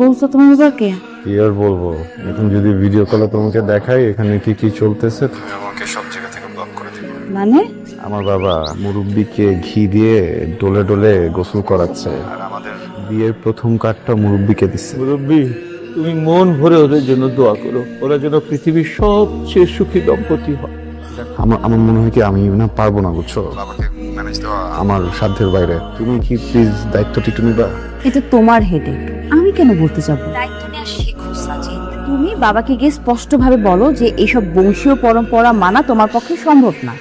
বলছো তোমার ব্যাপারকে কি আর বলব? এখন যদি ভিডিও কলে তোমাকে দেখাই এখানে কি কি চলতেছে? তুমি আমাকে সব জায়গা থেকে ব্লক করে দিবে। মানে? আমার বাবা মুরব্বিকে ঘি দিয়ে ডোলে ডোলে গোসল করাচ্ছে। আর আমাদের বিয়ের প্রথম কার্ডটা মুরব্বিকে দিচ্ছে। মুরব্বী তুমি মন ভরে ওদের জন্য দোয়া করো। ওরা যেন পৃথিবীর সবচেয়ে সুখী দম্পতি হয়। আমার আমার মনে হয় কি আমি না পারব না বুঝছ? বাবাকে ম্যানেজ দেওয়া আমার সাধ্যের বাইরে। তুমি কি প্লিজ দায়িত্বটি একটু নিবা? এটা তোমার হেডেক আমি কেন বলতে যাব? দায়িত্ব নেওয়া শেখো সাজিদ তুমি বাবাকে গিয়ে স্পষ্টভাবে বলো যে এইসব বংশীয় পরম্পরা মানা তোমার পক্ষে সম্ভব না।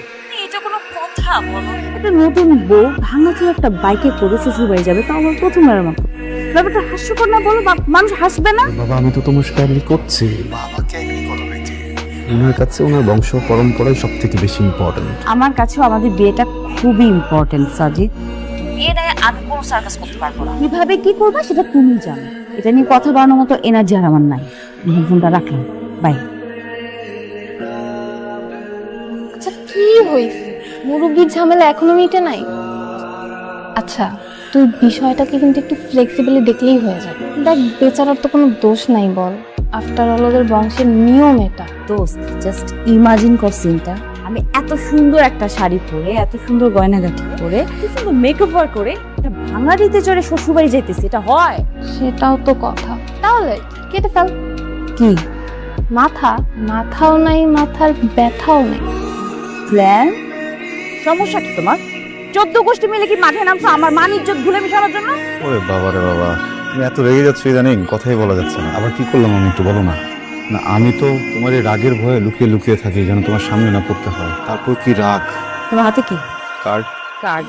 এটা কোনো কথা বলো। একটা নতুন বউ ভাঙাচোর একটা বাইকে করে শ্বশুর বাড়ি যাবে তাও আবার প্রথমবারের মতো। ব্যাপারটা হাস্যকর না বলো মানুষ হাসবে না? বাবা আমি তো তোমার সাথে করছি। বাবাকে ওনার কাছে ওনার বংশ পরম্পরাই সব থেকে বেশি ইম্পর্টেন্ট আমার কাছেও আমাদের বিয়েটা খুবই ইম্পর্টেন্ট সাজিদ। বিয়ে নিয়ে আমি কোনো সার্কাস করতে পারব না। কীভাবে কি করবা সেটা তুমি জানো। এটা নিয়ে কথা বাড়ানোর মতো এনার্জি আর আমার নাই। ফোনটা রাখলাম। বাই আচ্ছা কি হইছে মুরব্বির ঝামেলা এখনও মিটে নাই? আচ্ছা তুই বিষয়টাকে কিন্তু একটু ফ্লেক্সিবলি দেখলেই হয়ে যায় দেখ বেচারার তো কোনো দোষ নাই বল। আফটার অল ওদের বংশের নিয়ম এটা। দোস্ত জাস্ট ইমাজিন কর সিনটা আমি এত সুন্দর একটা শাড়ি পরে এত সুন্দর গয়নাগাটি পরে সুন্দর মেকওভার করে একটা ভাঙাড়িতে চড়ে শ্বশুরবাড়ি যাইতেছি এটা হয়। সেটাও তো কথা। তাহলে কেটে ফেল। কি? মাথা? মাথাও নাই মাথার ব্যথাও নেই। প্ল্যান সমস্যা কি তোমার? চোদ্দ গোষ্ঠী মিলে কি মাঠে নামছো? আমার মান ইজ্জত ভুলে মিশানোর জন্য? ওরে বাবা রে বাবা। তুমি এত রেগে যাচ্ছ ইদানিং কথাই বলা যাচ্ছে না। আবার কি করলাম আমি একটু বলো না? না আমি তো তোমার এই রাগের ভয়ে লুকিয়ে লুকিয়ে থাকি যেন তোমার সামনে না পড়তে হয়। তারপর কি রাগ? তোমার হাতে কি? কার্ড। কার্ড।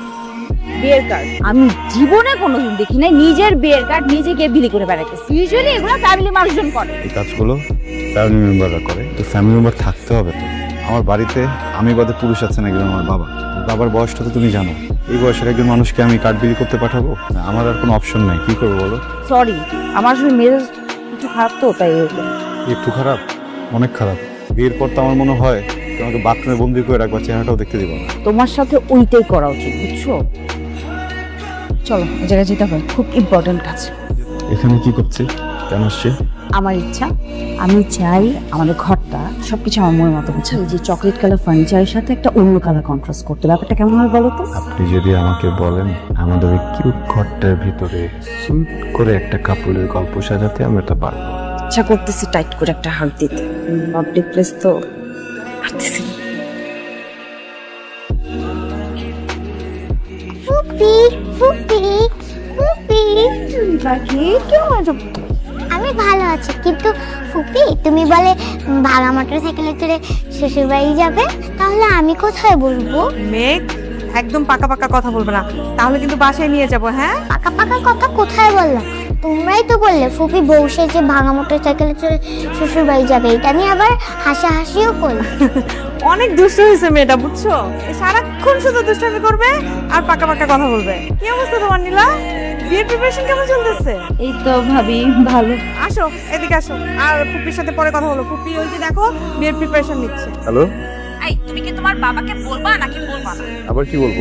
বিয়ের কার্ড। আমি জীবনে কোনোদিন দেখি নাই নিজের বিয়ের কার্ড নিজে গিয়ে বিলি করে বেড়াইতেছি। ইউজুয়ালি এগুলো ফ্যামিলি মানুষজন করে। এই কাজগুলো ফ্যামিলি মেম্বাররা করে। তো ফ্যামিলি মেম্বার থাকতে হবে তো। আমার বাড়িতে আমি বাদে পুরুষ আছেন একজন আমার বাবা। বাবার বয়সটা তো তুমি জানো। এই বয়সের একজন মানুষকে আমি কার্ড বিলি করতে পাঠাবো? আমার আর কোনো অপশন নাই। কি করব বলো? সরি আমার আসলে মেজাজ একটু খারাপ তো তাই একটু খারাপ? অনেক খারাপ। বিয়ের পর তো আমার মনে হয় তোমাকে বাথরুমে বন্দি করে রাখবা চেহারাটাও দেখতে দিব না। তোমার সাথে ওইটাই করা উচিত বুঝছ? চলো জায়গায় যেতে হবে। খুব ইম্পর্টেন্ট কাজ। এখানে কি করছে? কেন আসছে? আমার ইচ্ছা আমি চাই আমাদের ঘরটা সবকিছু আমার মনের মতো বুঝছ যে চকলেট কালার ফার্নিচারের সাথে একটা অন্য কালার কন্ট্রাস্ট করতে ব্যাপারটা কেমন হয় বলো তো? আপনি যদি আমাকে বলেন আমাদের ওই কিউট ঘরটার ভিতরে সুইট করে একটা কাপড়ের গল্প সাজাতে আমি এটা পারব। ইচ্ছা করতেছি টাইট করে একটা হাত দিতে। পাবলিক প্লেস তো পারতেছি। ফুপি ফুপি ফুপি। আমি ভালো আছি। কিন্তু ফুপি তুমি বলে ভাড়া মোটর সাইকেলে চড়ে শ্বশুর বাড়ি যাবে? তাহলে আমি কোথায় বলব? মেঘ একদম পাকা পাকা কথা বলবে না। তাহলে কিন্তু বাসায় নিয়ে যাব হ্যাঁ? পাকা পাকা কথা কোথায় বললাম তোমরাই তো বললে ফুপি বউ যে ভাঙা মোটর সাইকেলে চড়ে শ্বশুর বাড়ি যাবে এটা নিয়ে আবার হাসাহাসিও করলাম অনেক দুষ্ট হয়েছে মেয়েটা বুঝছ? সারাক্ষণ শুধু দুষ্টামি করবে আর পাকা পাকা কথা বলবে। কি অবস্থা তোমার নীলা? বিয়ের প্রিপারেশন কেমন চলতেছে? এই তো ভাবি ভালো। আসো এদিকে আসো। আর ফুপির সাথে পরে কথা বলো। ফুপি ওই যে দেখো বিয়ের প্রিপারেশন নিচ্ছে। হ্যালো? এই তুমি কি তোমার বাবাকে বলবা নাকি বলবা না? আবার কি বলব?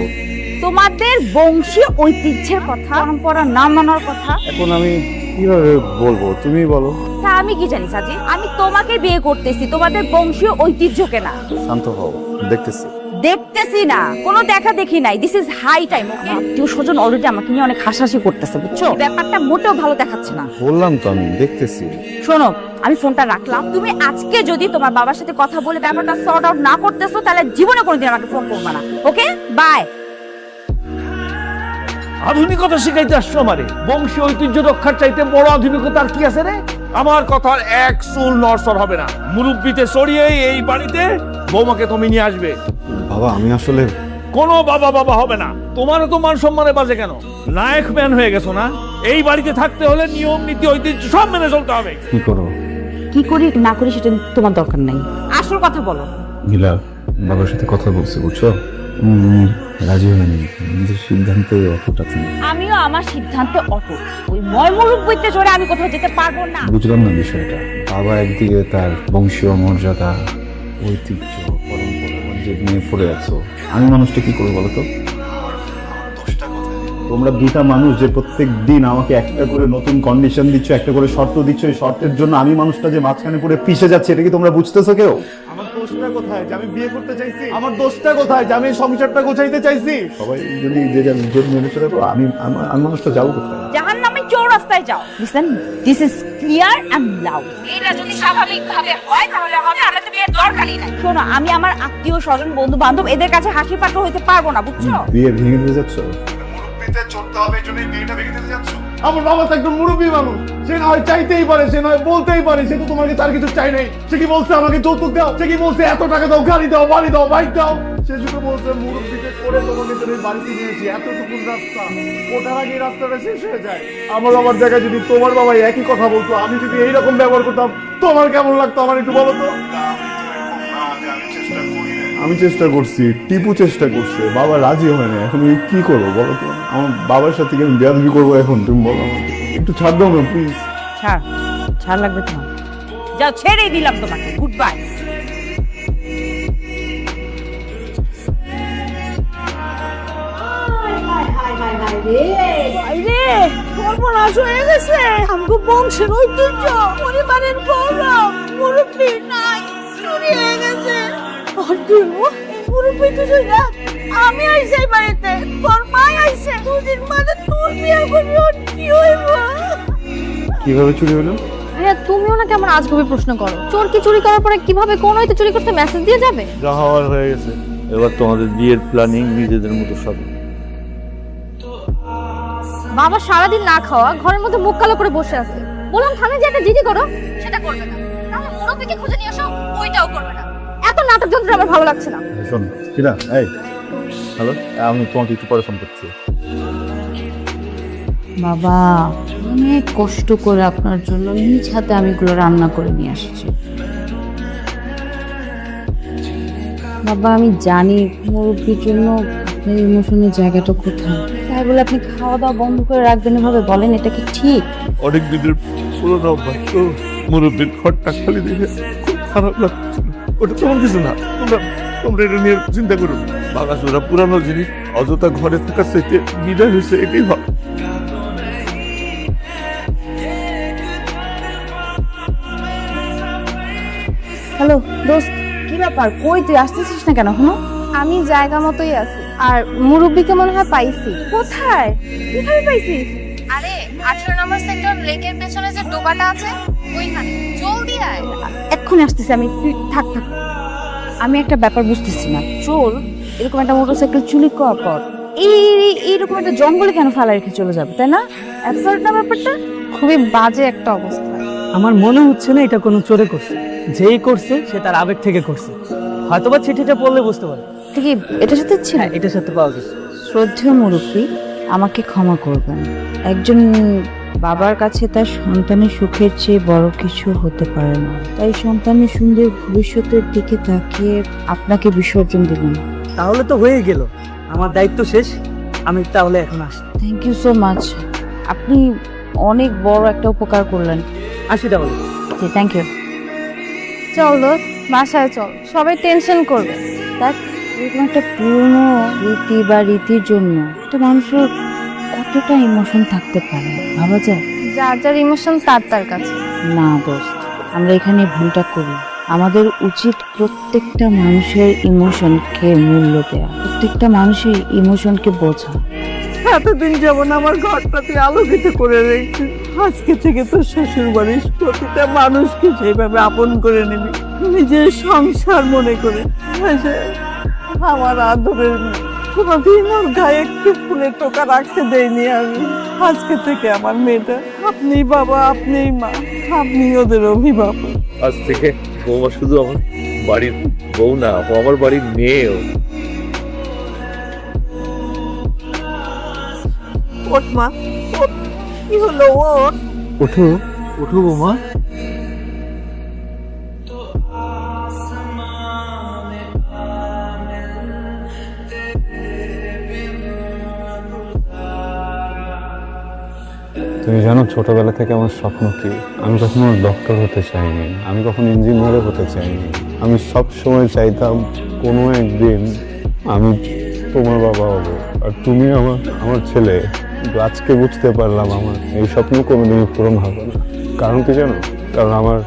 তোমাদের বংশীয় ঐতিহ্যের কথা পরম্পরা না মানার কথা। এখন আমি কীভাবে বলব? তুমি বলো। তা আমি কি জানি সাজি? আমি তোমাকে বিয়ে করতেছি তোমাদের বংশীয় ঐতিহ্যকে না শান্ত হও দেখতেছি। দেখতেছি না। কোনো দেখা দেখি নাই। This is high time okay আত্মীয় স্বজন অলরেডি আমাকে নিয়ে অনেক হাসাহাসি করতেছে বুঝছ? ব্যাপারটা মোটেও ভালো দেখাচ্ছে না। বললাম তো আমি দেখতেছি। শোনো আমি ফোনটা রাখলাম। তুমি আজকে যদি তোমার বাবার সাথে কথা বলে ব্যাপারটা সর্ট আউট না করতেছো তাহলে জীবনে কোনোদিন আমাকে ফোন করবে না ওকে বাই আধুনিকতা শিখাইতে আসছো আমারে। বংশী ঐতিহ্য রক্ষার চাইতে বড় আধুনিকতা আর কি আছে রে? আমার কথার এক চুল নড়সড় হবে না। মুরব্বিতে সরিয়ে এই বাড়িতে বৌমাকে তুমি নিয়ে আসবে। বাবা আমি আসলে কোনো বাবা বাবা হবে না। তোমারও তো মান সম্মানে বাজে কেন? নায়ক ম্যান হয়ে গেছো না? এই বাড়িতে থাকতে হলে নিয়ম নীতি ঐতিহ্য সব মেনে চলতে হবে। কি করো? কি করি না করি সেটা তোমার দরকার নাই। আসল কথা বলো। নীলা বাবার সাথে কথা বলছি বুঝছ? রাজি হয়নি। নিজের সিদ্ধান্তে আছে আমিও আমার সিদ্ধান্তে অটল ওই ময়মরূপ বইতে চড়ে আমি কোথাও যেতে পারব না। বুঝলাম না বিষয়টা। বাবা একদিকে তার বংশীয় মর্যাদা ঐতিহ্য যে নিয়ে পড়ে আছো। আমি মানুষটা কি করব বলো তো? তোমরা দুটা মানুষ যে প্রত্যেক দিন আমাকে একটা করে নতুন কন্ডিশন দিচ্ছ একটা করে শর্ত দিচ্ছ এই শর্তের জন্য আমি মানুষটা যে মাঝখানে পড়ে পিষে যাচ্ছে এটা কি তোমরা বুঝতেছো কেউ? আমার দোষটা কোথায়? যে আমি বিয়ে করতে চাইছি। আমার দোষটা কোথায়? যে আমি সংসারটা গোছাইতে চাইছি? সবাই যদি যে যার জন্য মেনে চলে আমি আমার- আমি মানুষটা যাব কোথায়? নামে চৌরাস্তায় যাও। Listen this is clear and loud এটা যদি স্বাভাবিকভাবে হয় তাহলে হবে আর তো বিয়ের দরকারই নাই। শোনো আমি আমার আত্মীয় স্বজন বন্ধু বান্ধব এদের কাছে হাসি পাত্র হইতে পারব না বুঝছ? বিয়ে ভেঙে দিতে যাচ্ছ? চড়তে হবে এই বিয়েটা ভেঙে দিতে যাচ্ছ। আমার বাবা তো একদম মুরব্বী মানুষ। সে না হয় চাইতেই পারে সে নয় বলতেই পারে সে তো তোমার কাছে আর কিছু চাই নাই। সে কি বলছে আমাকে যৌতুক দাও? সে কি বলছে এত টাকা দাও গাড়ি দাও বাড়ি দাও বাইক দাও? সে শুধু বলছে মুরব্বীকে করে তোমাকে তুমি বাড়িতে নিয়েছি এতটুকু রাস্তা ওঠার আগে রাস্তাটা শেষ হয়ে যায়। আমার বাবার জায়গায় যদি তোমার বাবা একই কথা বলতো আমি যদি এইরকম ব্যবহার করতাম তোমার কেমন লাগতো আমার একটু বলো তো? আমি চেষ্টা করছি টিপু চেষ্টা করছে বাবা রাজি হয় না এখন আমি কি করব বলো তো? আমার বাবার সাথে কি আমি বেয়াদবি করব এখন তুমি বলো আমাকে। একটু ছাড় দাও না প্লিজ ছাড় ছাড় লাগবে তোমার। যাও ছেড়েই দিলাম তোমাকে গুড বাই রে। সর্বনাশ হয়ে গেছে। আমগো বংশের ঐতিহ্য পরিবারের গৌরব মুরব্বী নাই চুরি হয়ে গেছে। আর তুই মুরব্বী তো না আমি আইছি বাড়িতে তোর মা আইছে দুদিন বাদে তোর বিয়ে করবি ওর কি হইব? কীভাবে চুরি হলো? না কেমন আজগবি প্রশ্ন করো। চোর কি চুরি করার পরে কীভাবে কোন হইতে চুরি করতে মেসেজ দিয়ে যাবে? যা হওয়ার হয়ে গেছে। এবার তোমাদের বিয়ের প্ল্যানিং নিজেদের মতো সব বাবা সারাদিন না খাওয়া ঘরের মধ্যে মুখ কালো করে বসে আছে। বললাম থানায় যে একটা জিডি করো। সেটা করবে না। তাহলে মুরব্বীকে খুঁজে নিয়ে আসো ওইটাও করবে না। এত নাটক যন্ত্র আমার ভালো লাগছে না। শোন কিরা এই হ্যালো আমি তোমাকে একটু পরে ফোন করছি। বাবা অনেক কষ্ট করে আপনার জন্য নিজ হাতে আমি এগুলো রান্না করে নিয়ে আসছি। বাবা আমি জানি মুরব্বীর জন্য আপনার ইমোশনের জায়গাটা কোথায়। তাই বলে আপনি খাওয়া দাওয়া বন্ধ করে রাখবেন এভাবে বলেন এটা কি ঠিক? অনেক দিনের পুরোনো অভ্যাস। তো মুরব্বীর ঘরটা খালি দেখে খুব খারাপ লাগছে। ওটা তোমার কিছু না। তোমরা তোমরা এটা নিয়ে চিন্তা করো বাগাসুরা পুরানো জিনিস অযথা ঘরে থাকার চাইতে বিদায় হয়েছে এটাই ভালো। হ্যালো দোস্ত কি ব্যাপার? কই তুই? আসতেছিস না কেন হলো আমি জায়গা মতোই আছি। আর মুরব্বীকে মনে হয় পাইছি। কোথায়? কীভাবে পাইছিস? আরে আঠারো নম্বর সেক্টর লেকের পেছনে যে ডোবাটা আছে ওইখানে। জলদি আয়। এক্ষুনি আসতেছি আমি তুই থাক থাক। আমি একটা ব্যাপার বুঝতেছি না। চোর এরকম একটা মোটরসাইকেল চুরি করার পর এই এই- এইরকম একটা জঙ্গলে কেন ফালা রেখে চলে যাবে তাই না? অ্যাবসার্ড না ব্যাপারটা? খুবই বাজে একটা অবস্থা। আমার মনে হচ্ছে না এটা কোনো চোরে করছে। যেই করছে সে তার আবেগ থেকে করছে। হয়তোবা চিঠিটা পড়লে বুঝতে পারে। ঠিক এটার সাথে ছিল? হ্যাঁ এটার সাথে পাওয়া গেছে। শ্রদ্ধেয় মুরব্বী আমাকে ক্ষমা করবেন। একজন বাবার কাছে তার সন্তানের সুখের চেয়ে বড় কিছু হতে পারে না। তাই সন্তানের সুন্দর ভবিষ্যতের দিকে তাকিয়ে আপনাকে বিসর্জন দেবেন তাহলে তো হয়ে গেল। আমার দায়িত্ব শেষ। আমি তাহলে এখন আসি। থ্যাংক ইউ সো মাচ আপনি অনেক বড় একটা উপকার করলেন। আসি তাহলে। জি থ্যাংক ইউ চল দোস্ত বাসায় চল। সবাই টেনশন করবে। দেখ এরকম একটা পুরনো রীতি বা রীতির জন্য একটা মানুষের কতটা ইমোশন থাকতে পারে ভাবা যায়? যার যার ইমোশন তার তার কাছে। না দোস্ত আমরা এখানে ভুলটা করি। আমাদের উচিত প্রত্যেকটা মানুষের ইমোশনকে মূল্য দেওয়া প্রত্যেকটা মানুষের ইমোশনকে বোঝা। এতদিন যেমন আমার ঘরটা তুই আলোকিত করে রেখেছিস আজকে থেকে তোর শ্বশুর বাড়ির প্রতিটা মানুষকে সেইভাবে আপন করে নিবি নিজের সংসার মনে করে। এসে আমার আদরের। কোনোদিন ওর গায়ে একটু ফুলের টোকা রাখতে দেয়নি আমি। আজকে থেকে আমার মেয়েটা আপনি বাবা আপনিই মা আপনি ওদের অভিভাবক। আজ থেকে বৌমা শুধু আমার বাড়ির বউ না ও আমার বাড়ির মেয়েও। ওঠ মা ওঠ। কি হলো ওঠ। ওঠো ওঠো বৌমা। তুমি জানো, ছোটবেলা থেকে আমার স্বপ্ন কি? আমি কখনো ডক্টর হতে চাইনি। আমি কখনো ইঞ্জিনিয়ারও হতে চাইনি। আমি সব সময় চাইতাম কোনো একদিন আমি তোমার বাবা হব। আর তুমি আমার আমার ছেলে। আজকে বুঝতে পারলাম আমার এই স্বপ্ন কোনোদিনই পূরণ হবে না। কারণ কি জানো? কারণ আমার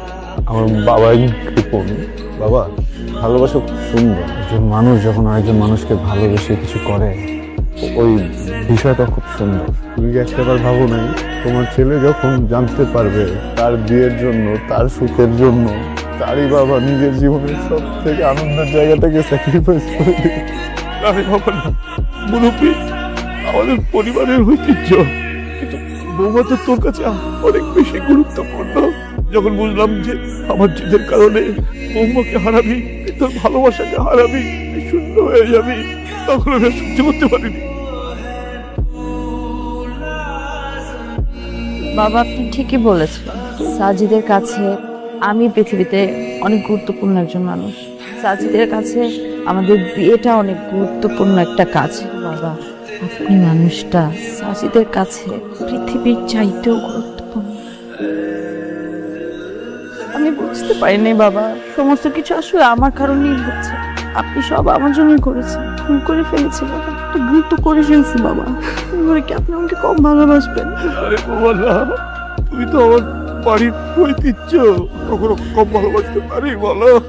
আমার বাবাই কৃপণ। বাবা, ভালোবাসা সুন্দর। একজন মানুষ যখন আরেকজন মানুষকে ভালোবেসে কিছু করে ওই বিষয়টা খুব সুন্দর। তুমি কি একটাবার ভাবো নাই? তোমার ছেলে যখন জানতে পারবে তার বিয়ের জন্য, তার সুখের জন্য, তারই বাবা নিজের জীবনের সব থেকে আনন্দের জায়গাটাকে স্যাক্রিফাইস করে আরে বাবা না মুরব্বী আমাদের পরিবারের ঐতিহ্য। কিন্তু বৌমা তো তোর কাছে অনেক বেশি গুরুত্বপূর্ণ। যখন বুঝলাম যে আমার জেদের কারণে বৌমাকে হারাবি, তোর ভালোবাসাকে হারাবি শূন্য হয়ে যাবি। তখন আমি সহ্য করতে পারিনি। বাবা, আপনি ঠিকই বলেছেন। সাজিদের কাছে আমি পৃথিবীতে অনেক গুরুত্বপূর্ণ একজন মানুষ। সাজিদের কাছে আমাদের বিয়েটা অনেক গুরুত্বপূর্ণ একটা কাজ। বাবা, আপনি মানুষটা সাজিদের কাছে পৃথিবীর চাইতেও গুরুত্বপূর্ণ। আমি বুঝতে পারিনি বাবা, সমস্ত কিছু আসলে আমার কারণেই হচ্ছে। আপনি সব আমার জন্য করেছেন। ভুল করে ফেলেছি বাবা। একটু ভুল তো করে ফেলছি বাবা। এবারে কি আপনি আমাকে কম ভালোবাসবেন? আরে বাবা না তুই তো আমার বাড়ির ঐতিহ্য। কখনো কম ভালোবাসতে পারি বলো